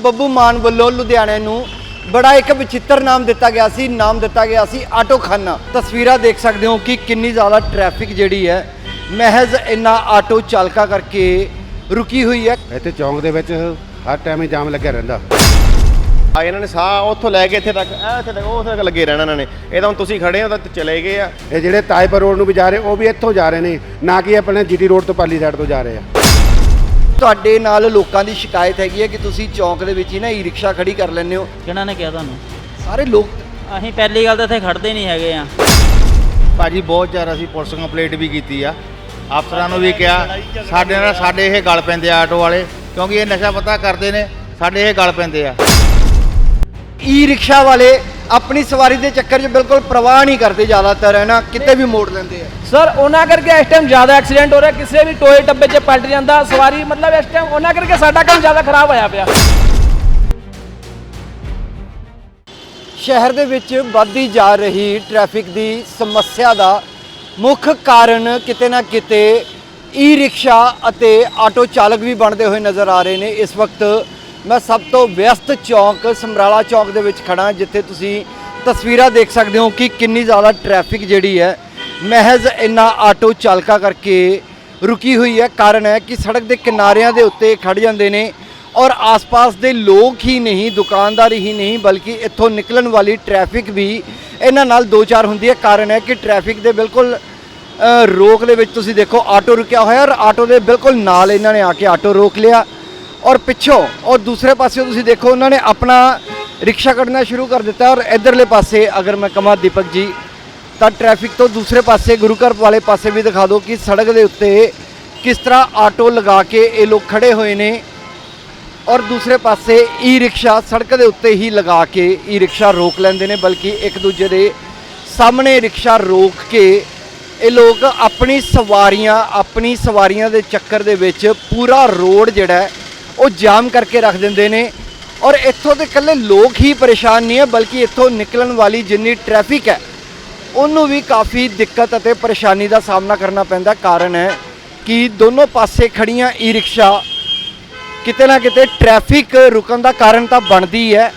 ਬੱਬੂ ਮਾਨ ਵੱਲੋਂ ਲੁਧਿਆਣੇ ਨੂੰ ਬੜਾ ਇੱਕ ਵਿਚਿੱਤਰ ਨਾਮ ਦਿੱਤਾ ਗਿਆ ਸੀ ਨਾਮ ਦਿੱਤਾ ਗਿਆ ਸੀ ਆਟੋ ਖਾਨਾ ਤਸਵੀਰਾਂ ਦੇਖ ਸਕਦੇ ਹੋ ਕਿ ਕਿੰਨੀ ਜ਼ਿਆਦਾ ਟ੍ਰੈਫਿਕ ਜਿਹੜੀ ਹੈ ਮਹਿਜ਼ ਇੰਨਾ ਆਟੋ ਚਾਲਕਾ ਕਰਕੇ ਰੁਕੀ ਹੋਈ ਹੈ। ਇੱਥੇ ਚੌਂਕ ਦੇ ਵਿੱਚ ਹਰ ਟਾਈਮ ਹੀ ਜਾਮ ਲੱਗਿਆ ਰਹਿੰਦਾ। ਆ ਇਹਨਾਂ ਨੇ ਸਾਹ ਉੱਥੋਂ ਲੈ ਕੇ ਇੱਥੇ ਤੱਕ ਐ ਇੱਥੇ ਤੱਕ ਉੱਥੇ ਤੱਕ ਲੱਗੇ ਰਹਿਣਾ ਇਹਨਾਂ ਨੇ। ਇਹ ਤਾਂ ਹੁਣ ਤੁਸੀਂ ਖੜੇ ਹੋ ਤਾਂ ਚਲੇ ਗਏ ਆ। ਇਹ ਜਿਹੜੇ ਤਾਜਪੁਰ ਰੋਡ ਨੂੰ ਵੀ ਜਾ ਰਹੇ ਉਹ ਵੀ ਇੱਥੋਂ ਜਾ ਰਹੇ ਨੇ ਨਾ ਕਿ ਆਪਣੇ ਜੀਟੀ ਰੋਡ ਤੋਂ ਪਾਲੀ ਸਾਈਡ ਤੋਂ ਜਾ ਰਹੇ ਆ। ਤੁਹਾਡੇ ਨਾਲ ਲੋਕਾਂ ਦੀ ਸ਼ਿਕਾਇਤ ਹੈਗੀ ਹੈ ਕਿ ਤੁਸੀਂ ਚੌਂਕ ਦੇ ਵਿੱਚ ਹੀ ਨਾ ਈ ਰਿਕਸ਼ਾ ਖੜੀ ਕਰ ਲੈਂਦੇ ਹੋ? ਕਿਹਨਾਂ ਨੇ ਕਿਹਾ ਤੁਹਾਨੂੰ? ਸਾਰੇ ਲੋਕ ਅਸੀਂ ਪਹਿਲੀ ਗੱਲ ਤਾਂ ਇੱਥੇ ਖੜਦੇ ਨਹੀਂ ਹੈਗੇ ਆ। ਭਾਜੀ ਬਹੁਤ ਜ਼ਿਆਦਾ ਅਸੀਂ ਪੁਲਿਸ ਕੰਪਲੇਂਟ ਵੀ ਕੀਤੀ ਆ। ਅਫਸਰਾਂ ਨੂੰ ਵੀ ਕਿਹਾ ਸਾਡੇ ਨਾਲ ਸਾਡੇ ਇਹ ਗਲ ਪੈਂਦੇ ਆ ਆਟੋ ਵਾਲੇ ਕਿਉਂਕਿ ਇਹ ਨਸ਼ਾ ਪਤਾ ਕਰਦੇ ਨੇ ਸਾਡੇ ਇਹ ਗਲ ਪੈਂਦੇ ਆ। ਈ ਰਿਕਸ਼ਾ ਵਾਲੇ ਆਪਣੀ ਸਵਾਰੀ ਦੇ ਚੱਕਰ 'ਚ ਬਿਲਕੁਲ ਪ੍ਰਵਾਹ ਨਹੀਂ ਕਰਦੇ ਜ਼ਿਆਦਾਤਰ ਹੈ ਨਾ? ਕਿਤੇ ਵੀ ਮੋੜ ਲੈਂਦੇ ਆ। ਸਰ ਉਹਨਾਂ ਕਰਕੇ ਇਸ ਟਾਈਮ ਜ਼ਿਆਦਾ ਐਕਸੀਡੈਂਟ ਹੋ ਰਿਹਾ ਕਿਸੇ ਵੀ ਟੋਏ ਟੱਬੇ 'ਚ ਪਲਟ ਜਾਂਦਾ ਸਵਾਰੀ ਮਤਲਬ ਇਸ ਟਾਈਮ ਉਹਨਾਂ ਕਰਕੇ ਸਾਡਾ ਕੰਮ ਜ਼ਿਆਦਾ ਖਰਾਬ ਹੋਇਆ ਪਿਆ। ਸ਼ਹਿਰ ਦੇ ਵਿੱਚ ਵੱਧਦੀ ਜਾ ਰਹੀ ਟ੍ਰੈਫਿਕ ਦੀ ਸਮੱਸਿਆ ਦਾ ਮੁੱਖ ਕਾਰਨ ਕਿਤੇ ਨਾ ਕਿਤੇ ਈ ਰਿਕਸ਼ਾ ਅਤੇ ਆਟੋ ਚਾਲਕ ਵੀ ਬਣਦੇ ਹੋਏ ਨਜ਼ਰ ਆ ਰਹੇ ਨੇ। ਇਸ ਵਕਤ ਮੈਂ ਸਭ ਤੋਂ ਵਿਅਸਤ ਚੌਂਕ, ਸਮਰਾਲਾ ਚੌਂਕ ਦੇ ਵਿੱਚ ਖੜਾ ਜਿੱਥੇ ਤੁਸੀਂ ਤਸਵੀਰਾਂ ਦੇਖ ਸਕਦੇ ਹੋ ਕਿ ਕਿੰਨੀ ਜ਼ਿਆਦਾ ਟ੍ਰੈਫਿਕ ਜਿਹੜੀ ਹੈ, ਮਹਿਜ਼ ਇੰਨਾ ਆਟੋ ਚਾਲਕਾ ਕਰਕੇ ਰੁਕੀ ਹੋਈ ਹੈ। ਕਾਰਨ ਹੈ ਕਿ ਸੜਕ ਦੇ ਕਿਨਾਰਿਆਂ ਦੇ ਉੱਤੇ ਖੜ ਜਾਂਦੇ ਨੇ ਔਰ ਆਸ-ਪਾਸ ਦੇ ਲੋਕ ਹੀ ਨਹੀਂ, ਦੁਕਾਨਦਾਰ ਹੀ ਨਹੀਂ, ਬਲਕਿ ਇੱਥੋਂ ਨਿਕਲਣ ਵਾਲੀ ਟ੍ਰੈਫਿਕ ਵੀ ਇਹਨਾਂ ਨਾਲ ਦੋ ਚਾਰ ਹੁੰਦੀ ਹੈ। ਕਾਰਨ ਹੈ ਕਿ ਟ੍ਰੈਫਿਕ ਦੇ ਬਿਲਕੁਲ ਰੋਕ ਦੇ ਵਿੱਚ ਤੁਸੀਂ ਦੇਖੋ, ਆਟੋ ਰੁਕਿਆ ਹੋਇਆ ਔਰ ਆਟੋ ਦੇ ਬਿਲਕੁਲ ਨਾਲ ਇਹਨਾਂ ਨੇ ਆ ਕੇ ਆਟੋ ਰੋਕ ਲਿਆ। ਔਰ ਪਿੱਛੋਂ ਔਰ ਦੂਸਰੇ ਪਾਸੇ ਤੁਸੀਂ ਦੇਖੋ, ਉਹਨਾਂ ਨੇ ਆਪਣਾ ਰਿਕਸ਼ਾ ਕੱਢਣਾ ਸ਼ੁਰੂ ਕਰ ਦਿੱਤਾ ਔਰ ਇਧਰਲੇ ਪਾਸੇ ਅਗਰ ਮੈਂ ਕਹਾਂ ਦੀਪਕ ਜੀ, ਤਾਂ ਟ੍ਰੈਫਿਕ ਤੋਂ ਦੂਸਰੇ ਪਾਸੇ, ਗੁਰੂ ਘਰ ਵਾਲੇ ਪਾਸੇ ਵੀ ਦਿਖਾ ਦਿਓ ਕਿ ਸੜਕ ਦੇ ਉੱਤੇ ਕਿਸ ਤਰ੍ਹਾਂ ਆਟੋ ਲਗਾ ਕੇ ਇਹ ਲੋਕ ਖੜੇ ਹੋਏ ਨੇ ਔਰ ਦੂਸਰੇ ਪਾਸੇ ਈ ਰਿਕਸ਼ਾ ਸੜਕ ਦੇ ਉੱਤੇ ਹੀ ਲਗਾ ਕੇ ਈ ਰਿਕਸ਼ਾ ਰੋਕ ਲੈਂਦੇ ਨੇ, ਬਲਕਿ ਇੱਕ ਦੂਜੇ ਦੇ ਸਾਹਮਣੇ ਰਿਕਸ਼ਾ ਰੋਕ ਕੇ ਇਹ ਲੋਕ ਆਪਣੀ ਸਵਾਰੀਆਂ ਆਪਣੀ ਸਵਾਰੀਆਂ ਦੇ ਚੱਕਰ ਦੇ ਵਿੱਚ ਪੂਰਾ ਰੋਡ ਜਿਹੜਾ ਉਹ ਜਾਮ ਕਰਕੇ ਰੱਖ ਦਿੰਦੇ ਨੇ ਔਰ ਇੱਥੋਂ ਦੇ ਇਕੱਲੇ ਲੋਕ ਹੀ ਪਰੇਸ਼ਾਨ ਨਹੀਂ ਹੈ, ਬਲਕਿ ਇੱਥੋਂ ਨਿਕਲਣ ਵਾਲੀ ਜਿੰਨੀ ਟ੍ਰੈਫਿਕ ਹੈ, ਉਹਨੂੰ ਵੀ ਕਾਫੀ ਦਿੱਕਤ ਅਤੇ ਪਰੇਸ਼ਾਨੀ ਦਾ ਸਾਹਮਣਾ ਕਰਨਾ ਪੈਂਦਾ। ਕਾਰਨ ਹੈ ਕਿ ਦੋਨੋਂ ਪਾਸੇ ਖੜੀਆਂ ਈ ਰਿਕਸ਼ਾ ਕਿਤੇ ਨਾ ਕਿਤੇ ਟ੍ਰੈਫਿਕ ਰੁਕਣ ਦਾ ਕਾਰਨ ਤਾਂ ਬਣਦੀ ਹੈ,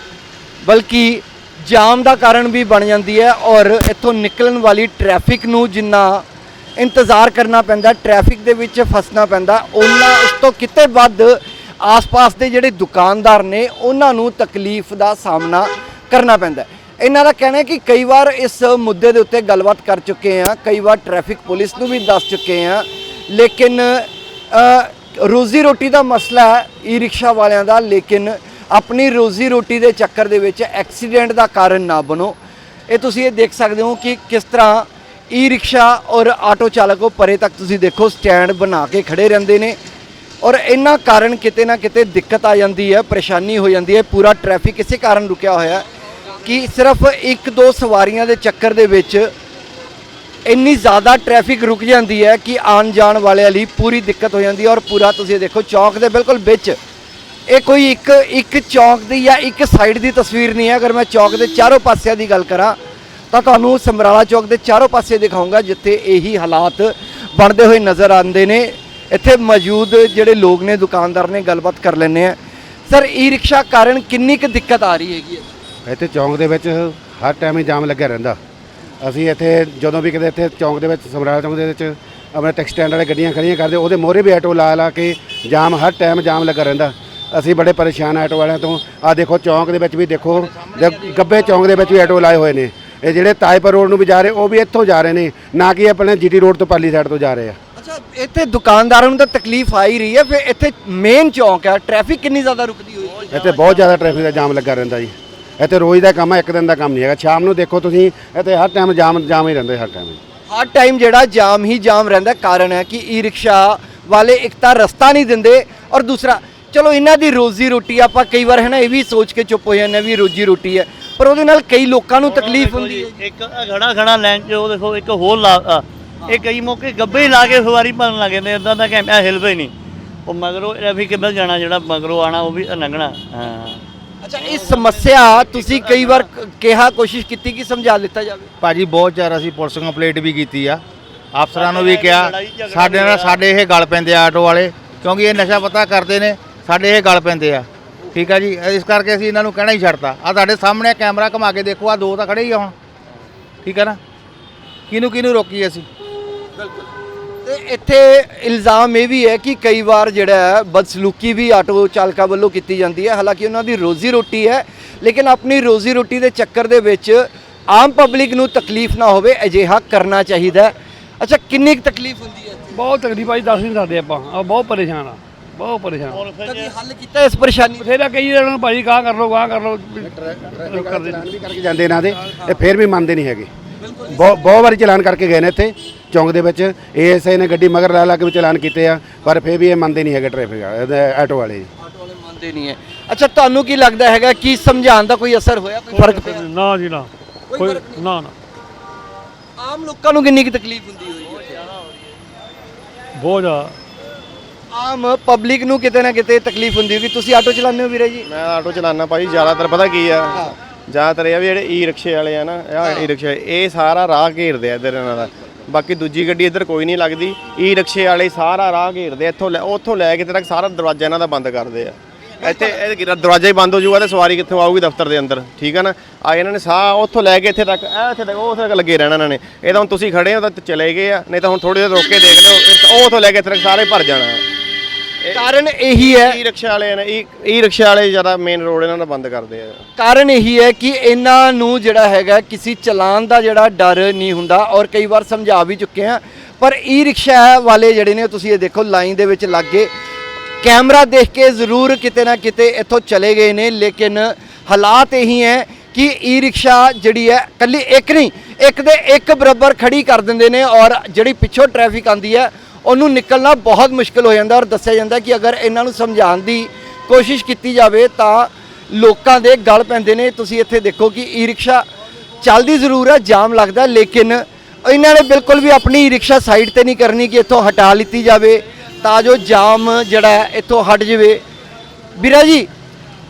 ਬਲਕਿ ਜਾਮ ਦਾ ਕਾਰਨ ਵੀ ਬਣ ਜਾਂਦੀ ਹੈ ਔਰ ਇੱਥੋਂ ਨਿਕਲਣ ਵਾਲੀ ਟ੍ਰੈਫਿਕ ਨੂੰ ਜਿੰਨਾ ਇੰਤਜ਼ਾਰ ਕਰਨਾ ਪੈਂਦਾ ਟ੍ਰੈਫਿਕ ਦੇ ਵਿੱਚ ਫਸਣਾ ਪੈਂਦਾ, ਉਹਨਾਂ ਉਸ ਤੋਂ ਕਿਤੇ ਵੱਧ ਆਸ-ਪਾਸ ਦੇ ਜਿਹੜੇ ਦੁਕਾਨਦਾਰ ਨੇ, ਉਹਨਾਂ ਨੂੰ ਤਕਲੀਫ ਦਾ ਸਾਹਮਣਾ ਕਰਨਾ ਪੈਂਦਾ ਇਹਨਾਂ ਦਾ ਕਹਿਣਾ ਹੈ ਕਿ ਕਈ ਵਾਰ ਇਸ ਮੁੱਦੇ ਦੇ ਉੱਤੇ ਗੱਲਬਾਤ ਕਰ ਚੁੱਕੇ ਹਾਂ, ਕਈ ਵਾਰ ਟ੍ਰੈਫਿਕ ਪੁਲਿਸ ਨੂੰ ਵੀ ਦੱਸ ਚੁੱਕੇ ਹਾਂ, ਲੇਕਿਨ ਰੋਜ਼ੀ ਰੋਟੀ ਦਾ ਮਸਲਾ ਹੈ ਈ ਰਿਕਸ਼ਾ ਵਾਲਿਆਂ ਦਾ, ਲੇਕਿਨ ਆਪਣੀ ਰੋਜ਼ੀ ਰੋਟੀ ਦੇ ਚੱਕਰ ਦੇ ਵਿੱਚ ਐਕਸੀਡੈਂਟ ਦਾ ਕਾਰਨ ਨਾ ਬਣੋ। ਇਹ ਤੁਸੀਂ ਇਹ ਦੇਖ ਸਕਦੇ ਹੋ ਕਿ ਕਿਸ ਤਰ੍ਹਾਂ ਈ ਰਿਕਸ਼ਾ ਔਰ ਆਟੋ ਚਾਲਕ ਉਹ ਪਰੇ ਤੱਕ ਤੁਸੀਂ ਦੇਖੋ, ਸਟੈਂਡ ਬਣਾ ਕੇ ਖੜੇ ਰਹਿੰਦੇ ਨੇ। ਔਰ ਇਹਨਾਂ ਕਾਰਨ ਕਿਤੇ ਨਾ ਕਿਤੇ ਦਿੱਕਤ ਆ ਜਾਂਦੀ ਹੈ, ਪਰੇਸ਼ਾਨੀ ਹੋ ਜਾਂਦੀ ਹੈ, ਪੂਰਾ ਟ੍ਰੈਫਿਕ ਇਸੇ ਕਾਰਨ ਰੁਕਿਆ ਹੋਇਆ ਕਿ ਸਿਰਫ ਇੱਕ ਦੋ ਸਵਾਰੀਆਂ ਦੇ ਚੱਕਰ ਦੇ ਵਿੱਚ ਇੰਨੀ ਜ਼ਿਆਦਾ ਟ੍ਰੈਫਿਕ ਰੁਕ ਜਾਂਦੀ ਹੈ ਕਿ ਆਉਣ ਜਾਣ ਵਾਲਿਆਂ ਲਈ ਪੂਰੀ ਦਿੱਕਤ ਹੋ ਜਾਂਦੀ ਹੈ ਔਰ ਪੂਰਾ ਤੁਸੀਂ ਦੇਖੋ ਚੌਂਕ ਦੇ ਬਿਲਕੁਲ ਵਿੱਚ। ਇਹ ਕੋਈ ਇੱਕ ਇੱਕ ਚੌਂਕ ਦੀ ਜਾਂ ਇੱਕ ਸਾਈਡ ਦੀ ਤਸਵੀਰ ਨਹੀਂ ਹੈ। ਅਗਰ ਮੈਂ ਚੌਂਕ ਦੇ ਚਾਰੋਂ ਪਾਸਿਆਂ ਦੀ ਗੱਲ ਕਰਾਂ, ਤਾਂ ਤੁਹਾਨੂੰ ਸਮਰਾਲਾ ਚੌਕ ਦੇ ਚਾਰੋਂ ਪਾਸੇ ਦਿਖਾਉਂਗਾ, ਜਿੱਥੇ ਇਹੀ ਹਾਲਾਤ ਬਣਦੇ ਹੋਏ ਨਜ਼ਰ ਆਉਂਦੇ ਨੇ। ਇੱਥੇ ਮੌਜੂਦ ਜਿਹੜੇ ਲੋਕ ਨੇ, ਦੁਕਾਨਦਾਰ ਨੇ, ਗੱਲਬਾਤ ਕਰ ਲੈਂਦੇ ਆ ਸਰ ਈ ਰਿਕਸ਼ਾ ਕਾਰਨ ਕਿੰਨੀ ਕੁ ਦਿੱਕਤ ਆ ਰਹੀ ਹੈਗੀ ਹੈ? ਇੱਥੇ ਚੌਂਕ ਦੇ ਵਿੱਚ ਹਰ ਟਾਈਮ ਹੀ ਜਾਮ ਲੱਗਿਆ ਰਹਿੰਦਾ। ਅਸੀਂ ਇੱਥੇ ਜਦੋਂ ਵੀ ਕਿਤੇ ਇੱਥੇ ਚੌਂਕ ਦੇ ਵਿੱਚ, ਸਮਰਾਲਾ ਚੌਂਕ ਦੇ ਵਿੱਚ ਆਪਣੇ ਟੈਕਸੀ ਸਟੈਂਡ ਵਾਲੇ ਗੱਡੀਆਂ ਖੜੀਆਂ ਕਰਦੇ, ਉਹਦੇ ਮੋਹਰੇ ਵੀ ਆਟੋ ਲਾ ਲਾ ਕੇ ਜਾਮ ਹਰ ਟਾਈਮ ਜਾਮ ਲੱਗਾ ਰਹਿੰਦਾ। ਅਸੀਂ ਬੜੇ ਪਰੇਸ਼ਾਨ ਆਟੋ ਵਾਲਿਆਂ ਤੋਂ। ਆ ਦੇਖੋ, ਚੌਂਕ ਦੇ ਵਿੱਚ ਵੀ ਦੇਖੋ ਜ- ਗੱਬੇ ਚੌਂਕ ਦੇ ਵਿੱਚ ਵੀ ਆਟੋ ਲਾਏ ਹੋਏ ਨੇ। ਇਹ ਜਿਹੜੇ ਤਾਜਪੁਰ ਰੋਡ ਨੂੰ ਵੀ ਜਾ ਰਹੇ, ਉਹ ਵੀ ਇੱਥੋਂ ਜਾ ਰਹੇ ਨੇ। ਨਾ ਕਿ ਆਪਣੇ ਜੀਟੀ ਰੋਡ ਤੋਂ ਪਾਲੀ ਸਾਈਡ ਤੋਂ ਜਾ ਰਹੇ ਆ। ਅੱਛਾ ਇੱਥੇ ਦੁਕਾਨਦਾਰਾਂ ਨੂੰ ਤਾਂ ਤਕਲੀਫ ਆ ਹੀ ਰਹੀ ਹੈ ਫਿਰ ਇੱਥੇ ਮੇਨ ਚੌਂਕ ਹੈ ਟ੍ਰੈਫਿਕ ਕਿੰਨੀ ਜ਼ਿਆਦਾ ਰੁਕਦੀ ਹੋਈ? ਇੱਥੇ ਬਹੁਤ ਜ਼ਿਆਦਾ ਟ੍ਰੈਫਿਕ ਦਾ ਜਾਮ ਲੱਗਾ ਰਹਿੰਦਾ ਜੀ। ਇੱਥੇ ਰੋਜ਼ ਦਾ ਕੰਮ ਹੈ ਇੱਕ ਦਿਨ ਦਾ ਕੰਮ ਨਹੀਂ ਹੈਗਾ। ਸ਼ਾਮ ਨੂੰ ਦੇਖੋ ਤੁਸੀਂ ਇੱਥੇ ਹਰ ਟਾਈਮ ਜਾਮ ਜਾਮ ਹੀ ਰਹਿੰਦਾ ਹਰ ਟਾਈਮ ਹਰ ਟਾਈਮ ਜਿਹੜਾ ਜਾਮ ਹੀ ਜਾਮ ਰਹਿੰਦਾ ਕਾਰਨ ਹੈ ਕਿ ਈ ਰਿਕਸ਼ਾ ਵਾਲੇ ਇੱਕ ਤਾਂ ਰਸਤਾ ਨਹੀਂ ਦਿੰਦੇ ਔਰ ਦੂਸਰਾ ਚਲੋ ਇਹਨਾਂ ਦੀ ਰੋਜ਼ੀ ਰੋਟੀ ਆਪਾਂ ਕਈ ਵਾਰ ਹੈ ਨਾ ਇਹ ਵੀ ਸੋਚ ਕੇ ਚੁੱਪ ਹੋ ਜਾਂਦੇ ਹਾਂ ਵੀ ਰੋਜੀ ਰੋਟੀ ਹੈ ਪਰ ਉਹਦੇ ਨਾਲ ਕਈ ਲੋਕਾਂ ਨੂੰ ਤਕਲੀਫ ਹੁੰਦੀ ਹੈ ਇੱਕ ਖੜਾ ਲਾਈਨ 'ਚ ਉਹ ਦੇਖੋ ਇੱਕ ਹੋਰ ਇਹ ਕਈ ਮੌਕੇ ਗੱਬੇ ਹੀ ਲਾ ਕੇ ਸਵਾਰੀ ਭਰਨ ਲੱਗ ਜਾਂਦੇ ਇਦਾਂ ਦਾ ਕੈਮਰਾ ਹਿਲਵੇ ਹੀ ਨਹੀਂ। ਉਹ ਮਗਰੋਂ ਟ੍ਰੈਫਿਕ ਕਿੱਧਰ ਜਾਣਾ ਜਿਹੜਾ ਮਗਰੋਂ ਆਣਾ ਉਹ ਵੀ ਲੰਘਣਾ ਹਾਂ। ਅੱਛਾ ਇਹ ਸਮੱਸਿਆ ਤੁਸੀਂ ਕਈ ਵਾਰ ਕ- ਕਿਹਾ ਕੋਸ਼ਿਸ਼ ਕੀਤੀ ਕਿ ਸਮਝਾ ਦਿੱਤਾ ਜਾਵੇ? ਭਾਜੀ ਬਹੁਤ ਜ਼ਿਆਦਾ ਅਸੀਂ ਪੁਲਿਸ ਕੰਪਲੇਂਟ ਵੀ ਕੀਤੀ ਆ। ਅਫਸਰਾਂ ਨੂੰ ਵੀ ਕਿਹਾ ਸਾਡੇ ਨਾਲ ਸਾਡੇ ਇਹ ਗਲ ਪੈਂਦੇ ਆ ਆਟੋ ਵਾਲੇ ਕਿਉਂਕਿ ਇਹ ਨਸ਼ਾ ਪਤਾ ਕਰਦੇ ਨੇ ਸਾਡੇ ਇਹ ਗਲ ਪੈਂਦੇ ਆ। ਠੀਕ ਆ ਜੀ? ਇਸ ਕਰਕੇ ਅਸੀਂ ਇਹਨਾਂ ਨੂੰ ਕਹਿਣਾ ਹੀ ਛੱਡਤਾ। ਆ ਤੁਹਾਡੇ ਸਾਹਮਣੇ ਕੈਮਰਾ ਘੁਮਾ ਕੇ ਦੇਖੋ ਆ ਦੋ ਤਾਂ ਖੜੇ ਹੀ ਆ ਹੁਣ। ਠੀਕ ਹੈ ਨਾ? ਕਿਹਨੂੰ ਕਿਹਨੂੰ ਰੋਕੀ ਅਸੀਂ? ਤੇ ਇੱਥੇ ਇਲਜ਼ਾਮ ਇਹ ਵੀ ਹੈ ਕਿ ਕਈ ਵਾਰ ਜਿਹੜਾ ਹੈ ਬਦਸਲੂਕੀ ਵੀ ਆਟੋ ਚਾਲਕਾਂ ਵੱਲੋਂ ਕੀਤੀ ਜਾਂਦੀ ਹੈ। ਹਾਲਾਂਕਿ ਉਹਨਾਂ ਦੀ ਰੋਜ਼ੀ ਰੋਟੀ ਹੈ ਲੇਕਿਨ ਆਪਣੀ ਰੋਜ਼ੀ ਰੋਟੀ ਦੇ ਚੱਕਰ ਦੇ ਵਿੱਚ ਆਮ ਪਬਲਿਕ ਨੂੰ ਤਕਲੀਫ ਨਾ ਹੋਵੇ ਅਜਿਹਾ ਕਰਨਾ ਚਾਹੀਦਾ ਹੈ। ਅੱਛਾ ਕਿੰਨੀ ਕੁ ਤਕਲੀਫ ਹੁੰਦੀ ਹੈ ਇੱਥੇ? ਬਹੁਤ ਤਕਲੀਫ ਆਈ ਦੱਸ ਨਹੀਂ ਸਕਦੇ ਆਪਾਂ। ਆ ਬਹੁਤ ਪਰੇਸ਼ਾਨ ਆ ਬਹੁਤ ਪਰੇਸ਼ਾਨ ਕਦੀ ਹੱਲ ਕੀਤਾ ਇਸ ਪਰੇਸ਼ਾਨੀ? ਬਥੇਰਾ ਕਈ ਜਣਾਂ ਨੂੰ ਭਾਜੀ ਕਾਹ ਕਰ ਲੋ ਕਾਹ ਕਰ ਲੋ ਕਰਦੇ ਕਰਕੇ ਜਾਂਦੇ ਇਹਨਾਂ ਦੇ ਇਹ ਫਿਰ ਵੀ ਮੰਨਦੇ ਨਹੀਂ ਹੈਗੇ। ਬਹੁਤ ਬਹੁਤ ਵਾਰੀ ਚਲਾਨ ਕਰਕੇ ਗਏ ਨੇ ਇੱਥੇ ਚੌਂਕ ਦੇ ਵਿੱਚ। ਏਐਸਆਈ ਨੇ ਗੱਡੀ ਮਗਰ ਲਾ ਲਾ ਕੇ ਵੀ ਚਲਾਨ ਕੀਤੇ ਆ ਪਰ ਫਿਰ ਵੀ ਇਹ ਮੰਨਦੇ ਨਹੀਂ ਹੈਗੇ ਟ੍ਰੈਫਿਕ ਆਟੋ ਵਾਲੇ। ਜੀ ਆਟੋ ਵਾਲੇ ਮੰਨਦੇ ਨਹੀਂ ਹੈ। ਅੱਛਾ ਤੁਹਾਨੂੰ ਕੀ ਲੱਗਦਾ ਹੈਗਾ ਕਿ ਸਮਝਾਉਣ ਦਾ ਕੋਈ ਅਸਰ ਹੋਇਆ? ਕੋਈ ਫ਼ਰਕ ਪਿਆ ਨਾ ਜੀ ਨਾ। ਕੋਈ ਨਾ ਨਾ। ਆਮ ਲੋਕਾਂ ਨੂੰ ਕਿੰਨੀ ਕੁ ਤਕਲੀਫ ਹੁੰਦੀ ਹੋਈ ਹੈ ਬਹੁਤ ਜ਼ਿਆਦਾ। ਆਮ ਪਬਲਿਕ ਨੂੰ ਕਿਤੇ ਨਾ ਕਿਤੇ ਤਕਲੀਫ ਹੁੰਦੀ ਹੋਗੀ ਤੁਸੀਂ ਆਟੋ ਚਲਾਉਂਦੇ ਹੋ ਵੀਰੇ ਜੀ? ਮੈਂ ਆਟੋ ਚਲਾਉਣਾ ਭਾਈ ਜ਼ਿਆਦਾਤਰ ਪਤਾ ਕੀ ਆ? ਜ਼ਿਆਦਾਤਰ ਇਹ ਆ ਵੀ ਜਿਹੜੇ ਈ ਰਿਕਸ਼ੇ ਵਾਲੇ ਆ ਨਾ ਇਹ ਈ ਰਿਕਸ਼ੇ ਇਹ ਸਾਰਾ ਰਾਹ ਘੇਰਦੇ ਆ ਇੱਧਰ ਇਹਨਾਂ ਦਾ। ਬਾਕੀ ਦੂਜੀ ਗੱਡੀ ਇੱਧਰ ਕੋਈ ਨਹੀਂ ਲੱਗਦੀ। ਈ ਰਿਕਸ਼ੇ ਵਾਲੇ ਸਾਰਾ ਰਾਹ ਘੇਰਦੇ ਆ, ਇੱਥੋਂ ਲੈ ਉੱਥੋਂ ਲੈ ਕੇ ਤੱਕ ਸਾਰਾ ਦਰਵਾਜ਼ਾ ਇਹਨਾਂ ਦਾ ਬੰਦ ਕਰਦੇ ਆ। ਇੱਥੇ ਇਹ ਗਿਰਾ- ਦਰਵਾਜ਼ਾ ਹੀ ਬੰਦ ਹੋ ਜਾਊਗਾ ਤੇ ਸਵਾਰੀ ਕਿੱਥੋਂ ਆਊਗੀ ਦਫ਼ਤਰ ਦੇ ਅੰਦਰ ਠੀਕ ਆ ਨਾ? ਆ ਇਹਨਾਂ ਨੇ ਸਾਹ ਉੱਥੋਂ ਲੈ ਕੇ ਇੱਥੇ ਤੱਕ ਇਹ ਇੱਥੇ ਤੱਕ ਉਹ ਉੱਥੇ ਤੱਕ ਲੱਗੇ ਰਹਿਣਾ ਇਹਨਾਂ ਨੇ। ਇਹ ਤਾਂ ਹੁਣ ਤੁਸੀਂ ਖੜੇ ਹੋ ਤਾਂ ਚਲੇ ਗਏ ਆ ਨਹੀਂ ਤਾਂ ਹੁਣ ਥੋੜੀ ਦੇਰ ਰੋਕ ਕੇ ਦੇਖ ਲਿਓ ਇਹ- ਉਹ ਉੱਥੋਂ ਲੈ ਕੇ ਇੱਥੇ ਤੱਕ ਸਾਰੇ ਭਰ ਜਾਣਾ। ਕਾਰਨ ਇਹੀ ਹੈ ਈ ਰਿਕਸ਼ਾ ਵਾਲੇ ਨੇ ਈ ਈ ਰਿਕਸ਼ਾ ਵਾਲੇ ਜ਼ਿਆਦਾ ਮੇਨ ਰੋਡ ਇਹਨਾਂ ਦਾ ਬੰਦ ਕਰਦੇ ਆ। ਕਾਰਨ ਇਹੀ ਹੈ ਕਿ ਇਹਨਾਂ ਨੂੰ ਜਿਹੜਾ ਹੈਗਾ ਕਿਸੇ ਚਲਾਨ ਦਾ ਜਿਹੜਾ ਡਰ ਨਹੀਂ ਹੁੰਦਾ ਔਰ ਕਈ ਵਾਰ ਸਮਝਾ ਵੀ ਚੁੱਕੇ ਆ ਪਰ ਈ ਰਿਕਸ਼ਾ ਵਾਲੇ ਜਿਹੜੇ ਨੇ ਤੁਸੀਂ ਇਹ ਦੇਖੋ ਲਾਈਨ ਦੇ ਵਿੱਚ ਲੱਗ। ਗਏ ਕੈਮਰਾ ਦੇਖ ਕੇ ਜ਼ਰੂਰ ਕਿਤੇ ਨਾ ਕਿਤੇ ਇੱਥੋਂ ਚਲੇ ਗਏ ਨੇ ਲੇਕਿਨ ਹਾਲਾਤ ਇਹੀ ਹੈ ਕਿ ਈ ਰਿਕਸ਼ਾ ਜਿਹੜੀ ਹੈ ਕੱਲੀ ਇੱਕ ਨਹੀਂ ਇੱਕ ਦੇ ਇੱਕ ਬਰਾਬਰ ਖੜੀ ਕਰ ਦਿੰਦੇ ਨੇ ਔਰ ਜਿਹੜੀ ਪਿੱਛੋਂ ਟ੍ਰੈਫਿਕ ਆਂਦੀ ਹੈ ਉਹਨੂੰ ਨਿਕਲਣਾ ਬਹੁਤ ਮੁਸ਼ਕਲ ਹੋ ਜਾਂਦਾ ਔਰ ਦੱਸਿਆ ਜਾਂਦਾ ਕਿ ਅਗਰ ਇਹਨਾਂ ਨੂੰ ਸਮਝਾਉਣ ਦੀ ਕੋਸ਼ਿਸ਼ ਕੀਤੀ ਜਾਵੇ ਤਾਂ ਲੋਕਾਂ ਦੇ ਗਲ ਪੈਂਦੇ ਨੇ। ਤੁਸੀਂ ਇੱਥੇ ਦੇਖੋ ਕਿ ਈ ਰਿਕਸ਼ਾ ਚੱਲਦੀ ਜ਼ਰੂਰ ਹੈ ਜਾਮ ਲੱਗਦਾ ਲੇਕਿਨ ਇਹਨਾਂ ਨੇ ਬਿਲਕੁਲ ਵੀ ਆਪਣੀ ਈ ਰਿਕਸ਼ਾ ਸਾਈਡ ਤੇ ਨਹੀਂ ਕਰਨੀ ਕਿ ਇੱਥੋਂ ਹਟਾ ਲਿੱਤੀ ਜਾਵੇ ਤਾਂ ਜੋ ਜਾਮ ਜਿਹੜਾ ਹੈ ਇੱਥੋਂ ਹਟ ਜਾਵੇ। ਵੀਰਾ ਜੀ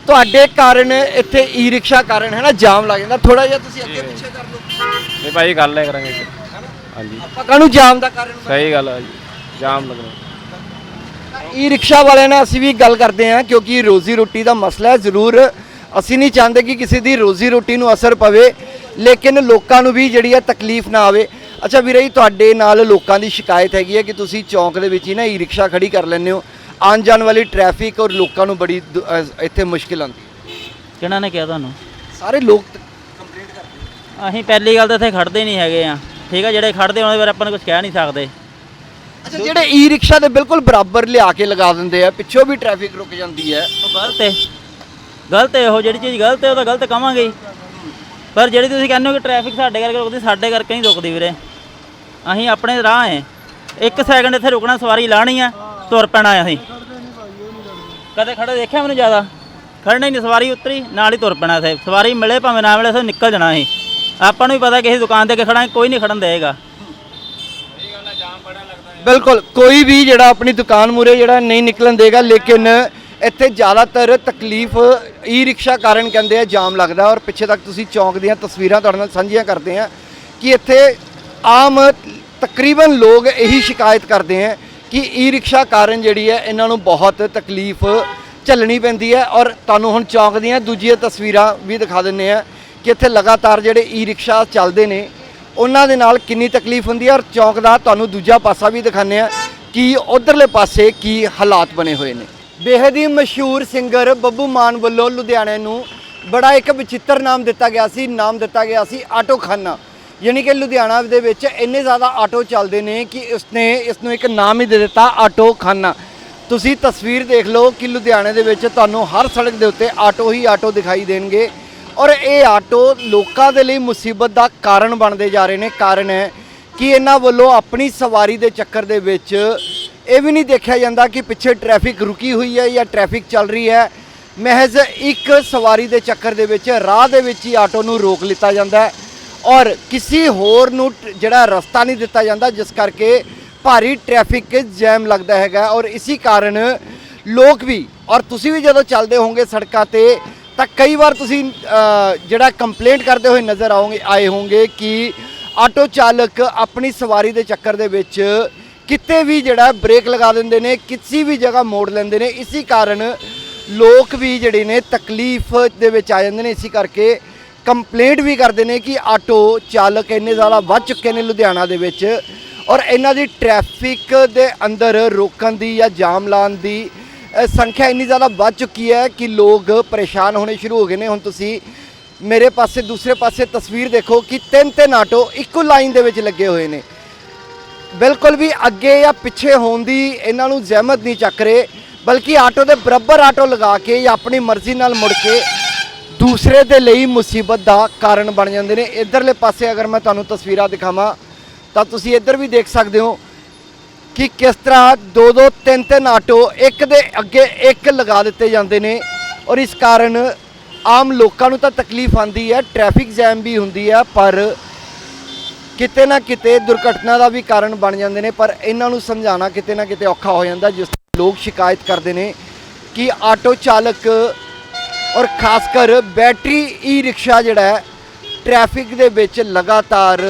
ਤੁਹਾਡੇ ਕਾਰਨ ਇੱਥੇ ਈ ਰਿਕਸ਼ਾ ਕਾਰਨ ਹੈ ਨਾ ਜਾਮ ਲੱਗ ਜਾਂਦਾ। ਥੋੜਾ ਜਿਹਾ ਤੁਸੀਂ ਅੱਗੇ ਪਿੱਛੇ ਕਰ ਲਓ ਨਹੀਂ ਭਾਈ ਗੱਲ ਲੈ ਕਰਾਂਗੇ। ਹਾਂਜੀ। ਆਪਾਂ ਕਾਹਨੂੰ ਜਾਮ ਦਾ ਕਾਰਨ ਸਹੀ ਗੱਲ ਹੈ ਜੀ। ਜਾਮ ਲੱਗਣਾ ਈ ਰਿਕਸ਼ਾ ਵਾਲਿਆਂ ਨਾਲ ਅਸੀਂ ਵੀ ਗੱਲ ਕਰਦੇ ਹਾਂ ਕਿਉਂਕਿ ਰੋਜ਼ੀ ਰੋਟੀ ਦਾ ਮਸਲਾ ਹੈ ਜ਼ਰੂਰ। ਅਸੀਂ ਨਹੀਂ ਚਾਹੁੰਦੇ ਕਿ ਕਿਸੇ ਦੀ ਰੋਜ਼ੀ ਰੋਟੀ ਨੂੰ ਅਸਰ ਪਵੇ ਲੇਕਿਨ ਲੋਕਾਂ ਨੂੰ ਵੀ ਜਿਹੜੀ ਹੈ ਤਕਲੀਫ ਨਾ ਆਵੇ। ਅੱਛਾ ਵੀਰੇ ਜੀ ਤੁਹਾਡੇ ਨਾਲ ਲੋਕਾਂ ਦੀ ਸ਼ਿਕਾਇਤ ਹੈਗੀ ਹੈ ਕਿ ਤੁਸੀਂ ਚੌਂਕ ਦੇ ਵਿੱਚ ਹੀ ਨਾ ਈ ਰਿਕਸ਼ਾ ਖੜੀ ਕਰ ਲੈਂਦੇ ਹੋ। ਆਉਣ ਜਾਣ ਵਾਲੀ ਟ੍ਰੈਫਿਕ ਔਰ ਲੋਕਾਂ ਨੂੰ ਬੜੀ ਦੁ- ਇੱਥੇ ਮੁਸ਼ਕਿਲ ਆਉਂਦੀ ਹੈ। ਕਿਹਨਾਂ ਨੇ ਕਿਹਾ ਤੁਹਾਨੂੰ? ਸਾਰੇ ਲੋਕ ਕੰਪਲੇਂਟ ਕਰਦੇ ਅਸੀਂ ਪਹਿਲੀ ਗੱਲ ਤਾਂ ਇੱਥੇ ਖੜਦੇ ਨਹੀਂ ਹੈਗੇ ਆ। ਠੀਕ ਆ ਜਿਹੜੇ ਖੜਦੇ ਉਹਨਾਂ ਦੇ ਬਾਰੇ ਆਪਾਂ ਨੂੰ ਕੁਝ ਕਹਿ ਨਹੀਂ ਸਕਦੇ। ਅੱਛਾ ਜਿਹੜੇ ਈ ਰਿਕਸ਼ਾ ਦੇ ਬਿਲਕੁਲ ਬਰਾਬਰ ਲਿਆ ਕੇ ਲਗਾ ਦਿੰਦੇ ਆ ਪਿੱਛੋਂ ਵੀ ਟ੍ਰੈਫਿਕ ਰੁਕ ਜਾਂਦੀ ਹੈ। ਉਹ ਗਲਤ ਹੈ। ਗਲਤ ਹੈ ਉਹ ਜਿਹੜੀ ਚੀਜ਼ ਗਲਤ ਹੈ ਉਹ ਤਾਂ ਗਲਤ ਕਵਾਂਗੇ ਹੀ। ਪਰ ਜਿਹੜੀ ਤੁਸੀਂ ਕਹਿੰਦੇ ਹੋ ਕਿ ਟ੍ਰੈਫਿਕ ਸਾਡੇ ਕਰਕੇ ਰੁਕਦੀ ਸਾਡੇ ਕਰਕੇ ਨਹੀਂ ਰੁਕਦੀ ਵੀਰੇ। ਅਸੀਂ ਆਪਣੇ ਰਾਹ ਹੈ। ਇੱਕ ਸੈਕਿੰਡ ਇੱਥੇ ਰੁਕਣਾ ਸਵਾਰੀ ਲਾਣੀ ਆ ਤੁਰ ਪੈਣਾ ਅਸੀਂ। ਕਦੇ ਖੜੇ ਦੇਖਿਆ ਮੈਨੂੰ ਜ਼ਿਆਦਾ? ਖੜਨਾ ਹੀ ਨਹੀਂ ਸਵਾਰੀ ਉਤਰੀ ਨਾਲ ਹੀ ਤੁਰ ਪੈਣਾ ਇੱਥੇ। ਸਵਾਰੀ ਮਿਲੇ ਭਾਵੇਂ ਨਾ ਮਿਲੇ ਸੋ ਨਿਕਲ ਜਾਣਾ ਅਸੀਂ। ਆਪਾਂ ਨੂੰ ਵੀ ਪਤਾ ਕਿਸੇ ਦੁਕਾਨ ਤੇ ਅੱਗੇ ਖੜਾਂਗੇ ਕੋਈ ਨਹੀਂ ਖੜਨ ਦੇਗਾ ਬਿਲਕੁਲ, ਕੋਈ ਵੀ ਜਿਹੜਾ ਆਪਣੀ ਦੁਕਾਨ ਮੂਰੇ ਜਿਹੜਾ ਨਹੀਂ ਨਿਕਲਣ ਦੇਗਾ, ਲੇਕਿਨ ਇੱਥੇ ਜ਼ਿਆਦਾਤਰ ਤਕਲੀਫ ਈ ਰਿਕਸ਼ਾ ਕਾਰਨ ਕਹਿੰਦੇ ਆ, ਜਾਮ ਲੱਗਦਾ ਔਰ ਪਿੱਛੇ ਤੱਕ ਤੁਸੀਂ ਚੌਂਕ ਦੀਆਂ ਤਸਵੀਰਾਂ ਤੁਹਾਡੇ ਨਾਲ ਸਾਂਝੀਆਂ ਕਰਦੇ ਆ ਕਿ ਇੱਥੇ ਆਮ ਤਕਰੀਬਨ ਲੋਕ ਇਹੀ ਸ਼ਿਕਾਇਤ ਕਰਦੇ ਆ ਕਿ ਈ ਰਿਕਸ਼ਾ ਕਾਰਨ ਜਿਹੜੀ ਹੈ, ਇਹਨਾਂ ਨੂੰ ਬਹੁਤ ਤਕਲੀਫ ਝੱਲਣੀ ਪੈਂਦੀ ਹੈ ਔਰ ਤੁਹਾਨੂੰ ਹੁਣ ਚੌਂਕ ਦੀਆਂ ਦੂਜੀਆਂ ਤਸਵੀਰਾਂ ਵੀ ਦਿਖਾ ਦਿੰਨੇ ਆ ਕਿ ਇੱਥੇ ਲਗਾਤਾਰ ਜਿਹੜੇ ਈ ਰਿਕਸ਼ਾ ਚੱਲਦੇ ਨੇ ਉਹਨਾਂ ਦੇ ਨਾਲ ਕਿੰਨੀ ਤਕਲੀਫ ਹੁੰਦੀ ਹੈ ਔਰ ਚੌਂਕ ਦਾ ਤੁਹਾਨੂੰ ਦੂਜਾ ਪਾਸਾ ਵੀ ਦਿਖਾਉਂਦੇ ਆ ਕਿ ਉਧਰਲੇ ਪਾਸੇ ਕੀ ਹਾਲਾਤ ਬਣੇ ਹੋਏ ਨੇ। ਬੇਹਦ ਹੀ ਮਸ਼ਹੂਰ ਸਿੰਗਰ ਬੱਬੂ ਮਾਨ ਵੱਲੋਂ ਲੁਧਿਆਣੇ ਨੂੰ ਬੜਾ ਇੱਕ ਵਿਚਿੱਤਰ ਨਾਮ ਦਿੱਤਾ ਗਿਆ ਸੀ, ਨਾਮ ਦਿੱਤਾ ਗਿਆ ਸੀ ਆਟੋ ਖਾਨਾ ਯਾਨੀ ਕਿ ਲੁਧਿਆਣਾ ਦੇ ਵਿੱਚ ਇੰਨੇ ਜ਼ਿਆਦਾ ਆਟੋ ਚੱਲਦੇ ਨੇ ਕਿ ਉਸਨੇ ਇਸ ਨੂੰ ਇੱਕ ਨਾਮ ਹੀ ਦੇ ਦਿੱਤਾ ਆਟੋ ਖਾਨਾ ਤੁਸੀਂ ਤਸਵੀਰ ਦੇਖ ਲਓ ਕਿ ਲੁਧਿਆਣੇ ਦੇ ਵਿੱਚ ਤੁਹਾਨੂੰ ਹਰ ਸੜਕ ਦੇ ਉੱਤੇ ਆਟੋ ਹੀ ਆਟੋ ਦਿਖਾਈ ਦੇਣਗੇ। ਔਰ ਇਹ ਆਟੋ ਲੋਕਾਂ ਦੇ ਲਈ ਮੁਸੀਬਤ ਦਾ ਕਾਰਨ ਬਣਦੇ ਜਾ ਰਹੇ ਨੇ। ਕਾਰਨ ਹੈ ਕਿ ਇਹਨਾਂ ਵੱਲੋਂ ਆਪਣੀ ਸਵਾਰੀ ਦੇ ਚੱਕਰ ਦੇ ਵਿੱਚ ਇਹ ਵੀ ਨਹੀਂ ਦੇਖਿਆ ਜਾਂਦਾ ਕਿ ਪਿੱਛੇ ਟ੍ਰੈਫਿਕ ਰੁਕੀ ਹੋਈ ਹੈ ਜਾਂ ਟ੍ਰੈਫਿਕ ਚੱਲ ਰਹੀ ਹੈ। ਮਹਿਜ਼ ਇੱਕ ਸਵਾਰੀ ਦੇ ਚੱਕਰ ਦੇ ਵਿੱਚ, ਰਾਹ ਦੇ ਵਿੱਚ ਹੀ ਆਟੋ ਨੂੰ ਰੋਕ ਲਿੱਤਾ ਜਾਂਦਾ ਹੈ ਔਰ ਕਿਸੇ ਹੋਰ ਨੂੰ ਜਿਹੜਾ ਰਸਤਾ ਨਹੀਂ ਦਿੱਤਾ ਜਾਂਦਾ, ਜਿਸ ਕਰਕੇ ਭਾਰੀ ਟ੍ਰੈਫਿਕ ਜੈਮ ਲੱਗਦਾ ਹੈਗਾ। ਔਰ ਇਸੇ ਕਾਰਨ ਲੋਕ ਵੀ, ਔਰ ਤੁਸੀਂ ਵੀ ਜਦੋਂ ਚੱਲਦੇ ਹੋਵੋਗੇ ਸੜਕਾਂ ਤੇ ਤਾਂ ਕਈ ਵਾਰ ਤੁਸੀਂ ਜਿਹੜਾ ਕੰਪਲੇਂਟ ਕਰਦੇ ਹੋਏ ਨਜ਼ਰ ਆਓਗੇ ਆਏ ਹੋਗੇ ਕਿ ਆਟੋ ਚਾਲਕ ਆਪਣੀ ਸਵਾਰੀ ਦੇ ਚੱਕਰ ਦੇ ਵਿੱਚ ਕਿਤੇ ਵੀ ਜਿਹੜਾ ਬ੍ਰੇਕ ਲਗਾ ਦਿੰਦੇ ਨੇ, ਕਿਸੇ ਵੀ ਜਗ੍ਹਾ ਮੋੜ ਲੈਂਦੇ ਨੇ। ਇਸੇ ਕਾਰਨ ਲੋਕ ਵੀ ਜਿਹੜੇ ਨੇ ਤਕਲੀਫ ਦੇ ਵਿੱਚ ਆ ਜਾਂਦੇ ਨੇ। ਇਸੇ ਕਰਕੇ ਕੰਪਲੇਂਟ ਵੀ ਕਰਦੇ ਨੇ ਕਿ ਆਟੋ ਚਾਲਕ ਇੰਨੇ ਜ਼ਿਆਦਾ ਵੱਧ ਚੁੱਕੇ ਨੇ ਲੁਧਿਆਣਾ ਦੇ ਵਿੱਚ ਔਰ ਇਹਨਾਂ ਦੀ ਟ੍ਰੈਫਿਕ ਦੇ ਅੰਦਰ ਰੋਕਣ ਦੀ ਜਾਂ ਜਾਮ ਲਾਉਣ ਦੀ ਸੰਖਿਆ ਇੰਨੀ ਜ਼ਿਆਦਾ ਵੱਧ ਚੁੱਕੀ ਹੈ ਕਿ ਲੋਕ ਪਰੇਸ਼ਾਨ ਹੋਣੇ ਸ਼ੁਰੂ ਹੋ ਗਏ ਨੇ। ਹੁਣ ਤੁਸੀਂ ਮੇਰੇ ਪਾਸੇ, ਦੂਸਰੇ ਪਾਸੇ ਤਸਵੀਰ ਦੇਖੋ ਕਿ ਤਿੰਨ ਤਿੰਨ ਆਟੋ ਇੱਕੋ ਲਾਈਨ ਦੇ ਵਿੱਚ ਲੱਗੇ ਹੋਏ ਨੇ। ਬਿਲਕੁਲ ਵੀ ਅੱਗੇ ਜਾਂ ਪਿੱਛੇ ਹੋਣ ਦੀ ਇਹਨਾਂ ਨੂੰ ਜ਼ਹਿਮਤ ਨਹੀਂ ਚੱਕ ਰਹੇ, ਬਲਕਿ ਆਟੋ ਦੇ ਬਰਾਬਰ ਆਟੋ ਲਗਾ ਕੇ ਜਾਂ ਆਪਣੀ ਮਰਜ਼ੀ ਨਾਲ ਮੁੜ ਕੇ ਦੂਸਰੇ ਦੇ ਲਈ ਮੁਸੀਬਤ ਦਾ ਕਾਰਨ ਬਣ ਜਾਂਦੇ ਨੇ। ਇਧਰਲੇ ਪਾਸੇ ਅਗਰ ਮੈਂ ਤੁਹਾਨੂੰ ਤਸਵੀਰਾਂ ਦਿਖਾਵਾਂ, ਤਾਂ ਤੁਸੀਂ ਇੱਧਰ ਵੀ ਦੇਖ ਸਕਦੇ ਹੋ ਕਿ ਕਿਸ ਤਰ੍ਹਾਂ ਦੋ ਦੋ, ਤਿੰਨ ਤਿੰਨ ਆਟੋ ਇੱਕ ਦੇ ਅੱਗੇ ਇੱਕ ਲਗਾ ਦਿੱਤੇ ਜਾਂਦੇ ਨੇ ਔਰ ਇਸ ਕਾਰਨ ਆਮ ਲੋਕਾਂ ਨੂੰ ਤਾਂ ਤਕਲੀਫ ਆਂਦੀ ਹੈ, ਟ੍ਰੈਫਿਕ ਜੈਮ ਵੀ ਹੁੰਦੀ ਹੈ, ਪਰ ਕਿਤੇ ਨਾ ਕਿਤੇ ਦੁਰਘਟਨਾ ਦਾ ਵੀ ਕਾਰਨ ਬਣ ਜਾਂਦੇ ਨੇ, ਪਰ ਇਹਨਾਂ ਨੂੰ ਸਮਝਾਉਣਾ ਕਿਤੇ ਨਾ ਕਿਤੇ ਔਖਾ ਹੋ ਜਾਂਦਾ, ਜਿਸ ਲੋਕ ਸ਼ਿਕਾਇਤ ਕਰਦੇ ਨੇ ਕਿ ਆਟੋ ਚਾਲਕ ਔਰ ਖਾਸ ਕਰ ਬੈਟਰੀ ਈ ਰਿਕਸ਼ਾ ਜਿਹੜਾ ਹੈ, ਟ੍ਰੈਫਿਕ ਦੇ ਵਿੱਚ ਲਗਾਤਾਰ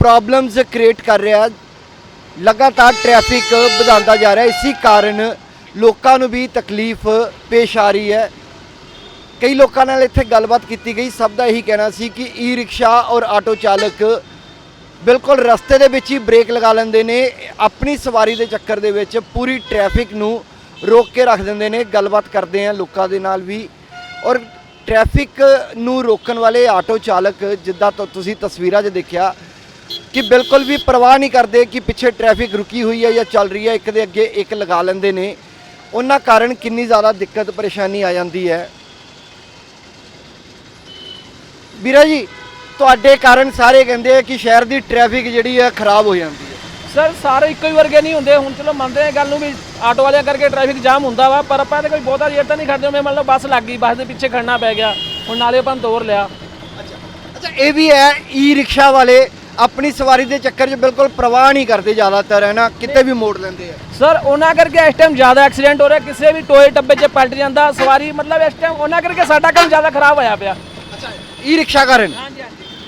ਪ੍ਰੋਬਲਮਸ ਕ੍ਰੀਏਟ ਕਰ ਰਿਹਾ ਹੈ। ਲਗਾਤਾਰ ਟ੍ਰੈਫਿਕ ਵਧਾਉਂਦਾ ਜਾ ਰਿਹਾ। ਹੈ ਇਸੇ ਕਾਰਨ ਲੋਕਾਂ ਨੂੰ ਵੀ ਤਕਲੀਫ ਪੇਸ਼ ਆ ਰਹੀ ਹੈ। ਕਈ ਲੋਕਾਂ ਨਾਲ ਇੱਥੇ ਗੱਲਬਾਤ ਕੀਤੀ ਗਈ। ਸਭ ਦਾ ਇਹੀ ਕਹਿਣਾ ਸੀ ਕਿ ਈ ਰਿਕਸ਼ਾ ਔਰ ਆਟੋ ਚਾਲਕ ਬਿਲਕੁਲ ਰਸਤੇ ਦੇ ਵਿੱਚ ਹੀ ਬ੍ਰੇਕ ਲਗਾ ਲੈਂਦੇ ਨੇ। ਆਪਣੀ ਸਵਾਰੀ ਦੇ ਚੱਕਰ ਦੇ ਵਿੱਚ ਪੂਰੀ ਟ੍ਰੈਫਿਕ ਨੂੰ ਰੋਕ ਕੇ ਰੱਖ ਦਿੰਦੇ ਨੇ। ਗੱਲਬਾਤ ਕਰਦੇ ਆ ਲੋਕਾਂ ਦੇ ਨਾਲ ਵੀ। ਔਰ ਟ੍ਰੈਫਿਕ ਨੂੰ ਰੋਕਣ ਵਾਲੇ ਆਟੋ ਚਾਲਕ, ਜਿੱਦਾਂ ਤੁ- ਤੁਸੀਂ ਤਸਵੀਰਾਂ 'ਚ ਦੇਖਿਆ ਕਿ ਬਿਲਕੁਲ ਵੀ ਪਰਵਾਹ ਨਹੀਂ ਕਰਦੇ ਕਿ ਪਿੱਛੇ ਟ੍ਰੈਫਿਕ ਰੁਕੀ ਹੋਈ ਹੈ ਜਾਂ ਚੱਲ ਰਹੀ ਹੈ ਇੱਕ ਦੇ ਅੱਗੇ ਇੱਕ ਲਗਾ ਲੈਂਦੇ ਨੇ। ਉਹਨਾਂ ਕਾਰਨ ਕਿੰਨੀ ਜ਼ਿਆਦਾ ਦਿੱਕਤ ਪਰੇਸ਼ਾਨੀ ਆ ਜਾਂਦੀ ਹੈ। ਵੀਰਾ ਜੀ ਤੁਹਾਡੇ ਕਾਰਨ ਸਾਰੇ ਕਹਿੰਦੇ ਆ ਕਿ ਸ਼ਹਿਰ ਦੀ ਟ੍ਰੈਫਿਕ ਜਿਹੜੀ ਹੈ ਖਰਾਬ ਹੋ ਜਾਂਦੀ ਹੈ। ਸਰ ਸਾਰੇ ਇੱਕੋ ਹੀ ਵਰਗੇ ਨਹੀਂ ਹੁੰਦੇ। ਹੁਣ ਚਲੋ ਮੰਨਦੇ ਆ ਗੱਲ ਨੂੰ ਵੀ ਆਟੋ ਵਾਲਿਆਂ ਕਰਕੇ ਟ੍ਰੈਫਿਕ ਜਾਮ ਹੁੰਦਾ ਵਾ ਪਰ ਆਪਾਂ ਤੇ ਕੋਈ ਬਹੁਤਾ ਦੇਰ ਤਾਂ ਨਹੀਂ ਖੜਦੇ ਮੈਂ ਮੰਨ ਲਓ ਬੱਸ ਲੱਗ ਗਈ ਬੱਸ ਦੇ ਪਿੱਛੇ ਖੜਨਾ ਪੈ ਗਿਆ। ਹੁਣ ਨਾਲੇ ਆਪਾਂ ਤੋਰ ਲਿਆ। ਅੱਛਾ ਇਹ ਵੀ ਹੈ ਈ ਰਿਕਸ਼ਾ ਵਾਲੇ ਆਪਣੀ ਸਵਾਰੀ ਦੇ ਚੱਕਰ 'ਚ ਬਿਲਕੁਲ ਪਰਵਾਹ ਨਹੀਂ ਕਰਦੇ ਜ਼ਿਆਦਾਤਰ ਹੈ ਨਾ? ਕਿਤੇ ਵੀ ਮੋੜ ਲੈਂਦੇ ਆ। ਸਰ ਉਹਨਾਂ ਕਰਕੇ ਇਸ ਟਾਈਮ ਜ਼ਿਆਦਾ ਐਕਸੀਡੈਂਟ ਹੋ ਰਿਹਾ ਕਿਸੇ ਵੀ ਟੋਏ ਟੱਬੇ 'ਚ ਪਲਟ ਜਾਂਦਾ ਸਵਾਰੀ ਮਤਲਬ ਇਸ ਟਾਈਮ ਉਹਨਾਂ ਕਰਕੇ ਸਾਡਾ ਕੰਮ ਜ਼ਿਆਦਾ ਖਰਾਬ ਹੋਇਆ ਪਿਆ। ਈ ਰਿਕਸ਼ਾ ਕਾਰਨ?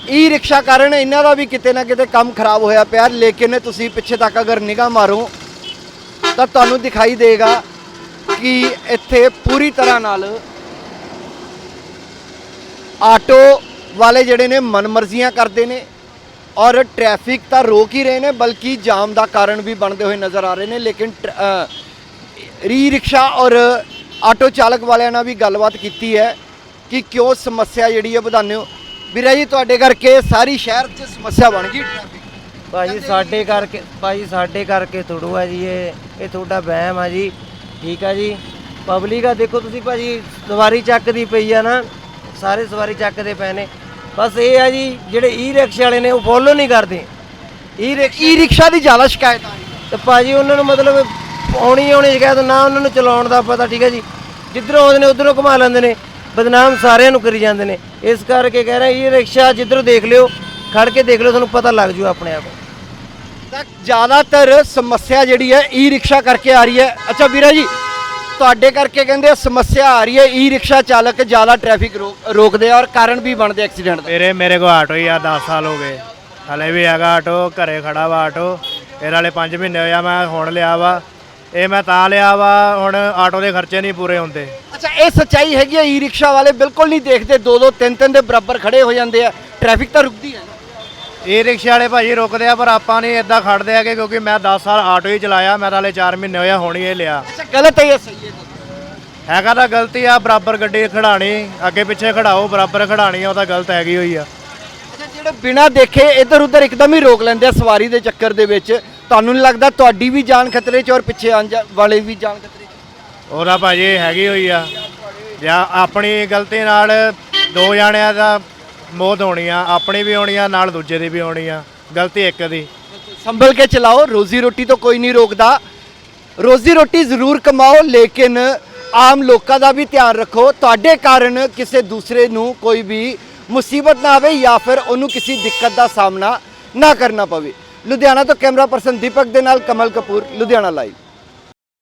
ਈ ਰਿਕਸ਼ਾ ਕਾਰਨ ਇਹਨਾਂ ਦਾ ਵੀ ਕਿਤੇ ਨਾ ਕਿਤੇ ਕੰਮ ਖਰਾਬ ਹੋਇਆ ਪਿਆ ਲੇਕਿਨ ਤੁਸੀਂ ਪਿੱਛੇ ਤੱਕ ਅਗਰ ਨਿਗਾਹ ਮਾਰੋ ਤਾਂ ਤੁਹਾਨੂੰ ਦਿਖਾਈ ਦੇਗਾ ਕਿ ਇੱਥੇ ਪੂਰੀ ਤਰ੍ਹਾਂ ਨਾਲ ਆਟੋ ਵਾਲੇ ਜਿਹੜੇ ਨੇ ਮਨਮਰਜ਼ੀਆਂ ਕਰਦੇ ਨੇ ਔਰ ਟ੍ਰੈਫਿਕ ਤਾਂ ਰੋਕ ਹੀ ਰਹੇ ਨੇ, ਬਲਕਿ ਜਾਮ ਦਾ ਕਾਰਨ ਵੀ ਬਣਦੇ ਹੋਏ ਨਜ਼ਰ ਆ ਰਹੇ ਨੇ, ਲੇਕਿਨ ਟਰ- ਰਿਕਸ਼ਾ ਔਰ ਆਟੋ ਚਾਲਕ ਵਾਲਿਆਂ ਨਾਲ ਵੀ ਗੱਲਬਾਤ ਕੀਤੀ ਹੈ ਕਿ ਕਿਉਂ ਸਮੱਸਿਆ ਜਿਹੜੀ ਹੈ, ਵਧਾਉਂਦੇ ਹੋ? ਵੀਰਾ ਜੀ, ਤੁਹਾਡੇ ਕਰਕੇ ਸਾਰੀ ਸ਼ਹਿਰ 'ਚ ਸਮੱਸਿਆ ਬਣ ਗਈ ਟ੍ਰੈਫਿਕ ਭਾਜੀ, ਸਾਡੇ ਕਰਕੇ, ਭਾਜੀ, ਸਾਡੇ ਕਰਕੇ ਥੋੜੂ ਆ ਜੀ ਇਹ ਇਹ ਤੁਹਾਡਾ ਵਹਿਮ ਆ ਜੀ। ਠੀਕ ਆ ਜੀ। ਪਬਲਿਕ ਆ, ਦੇਖੋ ਤੁਸੀਂ ਭਾਜੀ, ਸਵਾਰੀ ਚੱਕਦੀ ਪਈ ਆ ਨਾ, ਸਾਰੇ ਸਵਾਰੀ ਚੱਕਦੇ ਪਏ ਨੇ। ਬਸ ਇਹ ਆ ਜੀ ਜਿਹੜੇ ਈ ਰਿਕਸ਼ੇ ਵਾਲੇ ਨੇ ਉਹ ਫੋਲੋ ਨਹੀਂ ਕਰਦੇ। ਈ ਈ ਰਿਕਸ਼ਾ ਦੀ ਜ਼ਿਆਦਾ ਸ਼ਿਕਾਇਤ ਆ ਰਹੀ ਹੈ। ਤੇ ਭਾਜੀ ਉਹਨਾਂ ਨੂੰ ਮਤਲਬ ਆਉਣੀ ਆਉਣੀ ਸ਼ਿਕਾਇਤ ਨਾ ਉਹਨਾਂ ਨੂੰ ਚਲਾਉਣ ਦਾ ਪਤਾ ਠੀਕ ਹੈ ਜੀ? ਜਿੱਧਰੋਂ ਆਉਂਦੇ ਨੇ ਉਧਰੋਂ ਘੁਮਾ ਲੈਂਦੇ ਨੇ ਬਦਨਾਮ ਸਾਰਿਆਂ ਨੂੰ ਕਰੀ ਜਾਂਦੇ ਨੇ। ਇਸ ਕਰਕੇ ਕਹਿ ਰਿਹਾ ਇਹ ਰਿਕਸ਼ਾ ਜਿੱਧਰੋਂ ਦੇਖ ਲਿਓ ਖੜ ਕੇ ਦੇਖ ਲਿਓ ਤੁਹਾਨੂੰ ਪਤਾ ਲੱਗ ਜੂ ਆਪਣੇ ਆਪ ਜ਼ਿਆਦਾਤਰ ਸਮੱਸਿਆ ਜਿਹੜੀ ਹੈ ਈ ਰਿਕਸ਼ਾ ਕਰਕੇ ਆ ਰਹੀ ਹੈ। ਅੱਛਾ ਵੀਰਾ ਜੀ ਤੁਹਾਡੇ ਕਰਕੇ ਕਹਿੰਦੇ ਸਮੱਸਿਆ ਆ ਰਹੀ ਹੈ ਈ ਰਿਕਸ਼ਾ ਚਾਲਕ ਜ਼ਿਆਦਾ ਟ੍ਰੈਫਿਕ ਰੋਕਦੇ ਆ ਔਰ ਕਾਰਨ ਵੀ ਬਣਦੇ ਐਕਸੀਡੈਂਟ ਦੇ। ਮੇਰੇ ਮੇਰੇ ਕੋਲ ਆਟੋ ਹੀ ਆ 10 ਸਾਲ ਹੋ ਗਏ। ਹਲੇ ਵੀ ਹੈਗਾ ਆਟੋ ਘਰੇ ਖੜਾ ਵਾ ਆਟੋ। ਇਹ ਵਾਲੇ 5 ਮਹੀਨੇ ਹੋਇਆ ਮੈਂ ਹੁਣ ਲਿਆ ਵਾ। ਇਹ ਮੈਂ ਤਾਂ ਲਿਆ ਵਾ ਹੁਣ ਆਟੋ ਦੇ ਖਰਚੇ ਨਹੀਂ ਪੂਰੇ ਹੁੰਦੇ। ਅੱਛਾ ਇਹ ਸੱਚਾਈ ਹੈਗੀ ਹੈ ਈ ਰਿਕਸ਼ਾ ਵਾਲੇ ਬਿਲਕੁਲ ਨਹੀਂ ਦੇਖਦੇ। ਦੋ ਦੋ ਤਿੰਨ ਤਿੰਨ ਦੇ ਬਰਾਬਰ ਖੜੇ ਹੋ ਜਾਂਦੇ ਆ। ਟ੍ਰੈਫਿਕ ਤਾਂ ਰੁਕਦੀ ਹੈ। ਇਹ ਰਿਕਸ਼ੇ ਵਾਲੇ ਭਾਜੀ ਰੁਕਦੇ ਆ ਪਰ ਆਪਾਂ ਨਹੀਂ ਇਦਾਂ ਖੜਦੇ ਆਗੇ ਕਿਉਂਕਿ ਮੈਂ 10 ਸਾਲ ਆਟੋ ਹੀ ਚਲਾਇਆ ਮੈਂ ਤਾਂ ਹਲੇ 4 ਮਹੀਨੇ ਹੋਇਆ ਹੁਣ ਹੀ ਇਹ ਲਿਆ। ਅੱਛਾ ਗਲਤ ਹੈ ਜਾਂ ਸਹੀ ਹੈ। ਹੈਗਾ ਤਾਂ ਗਲਤੀ ਆ ਬਰਾਬਰ ਗੱਡੀ ਖੜਾਣੀ ਅੱਗੇ ਪਿੱਛੇ ਖੜਾਓ ਬਰਾਬਰ ਖੜਾਣੀ ਆ ਉਹ ਤਾਂ ਗਲਤ ਹੈਗੀ ਹੋਈ ਆ। ਅੱਛਾ ਜਿਹੜੇ ਬਿਨਾਂ ਦੇਖੇ ਇੱਧਰ ਉੱਧਰ ਇੱਕਦਮ ਹੀ ਰੋਕ ਲੈਂਦੇ ਆ ਸਵਾਰੀ ਦੇ ਚੱਕਰ ਦੇ ਵਿੱਚ। ਤੁਹਾਨੂੰ ਨਹੀਂ ਲੱਗਦਾ ਤੁਹਾਡੀ ਵੀ ਜਾਨ ਖਤਰੇ 'ਚ ਔਰ ਪਿੱਛੇ ਆਉਣ ਜਾ- ਵਾਲੇ ਵੀ ਜਾਨ ਖਤਰੇ 'ਚ? ਉਹਦਾ ਭਾਜੀ ਹੈਗੀ ਹੋਈ ਆ। ਜਾਂ ਆਪਣੀ ਗਲਤੀ ਨਾਲ ਦੋ ਜਾਣਿਆਂ ਦਾ ਮੌਤ ਹੋਣੀ ਆ ਆਪਣੀ ਵੀ ਹੋਣੀ ਆ ਨਾਲ ਦੂਜੇ ਦੀ ਵੀ ਹੋਣੀ ਆ ਗਲਤੀ ਇੱਕ ਦੀ। ਸੰਭਲ ਕੇ ਚਲਾਓ, ਰੋਜ਼ੀ ਰੋਟੀ ਤੋਂ ਕੋਈ ਨਹੀਂ ਰੋਕਦਾ। ਰੋਜ਼ੀ ਰੋਟੀ ਜ਼ਰੂਰ ਕਮਾਓ, ਲੇਕਿਨ ਆਮ ਲੋਕਾਂ ਦਾ ਵੀ ਧਿਆਨ ਰੱਖੋ। ਤੁਹਾਡੇ ਕਾਰਨ ਕਿਸੇ ਦੂਸਰੇ ਨੂੰ ਕੋਈ ਵੀ ਮੁਸੀਬਤ ਨਾ ਆਵੇ ਜਾਂ ਫਿਰ ਉਹਨੂੰ ਕਿਸੇ ਦਿੱਕਤ ਦਾ ਸਾਹਮਣਾ ਨਾ ਕਰਨਾ ਪਵੇ। ਲੁਧਿਆਣਾ ਤੋਂ ਕੈਮਰਾ ਪਰਸਨ ਦੀਪਕ ਦੇ ਨਾਲ ਕਮਲ ਕਪੂਰ, ਲੁਧਿਆਣਾ ਲਾਈਵ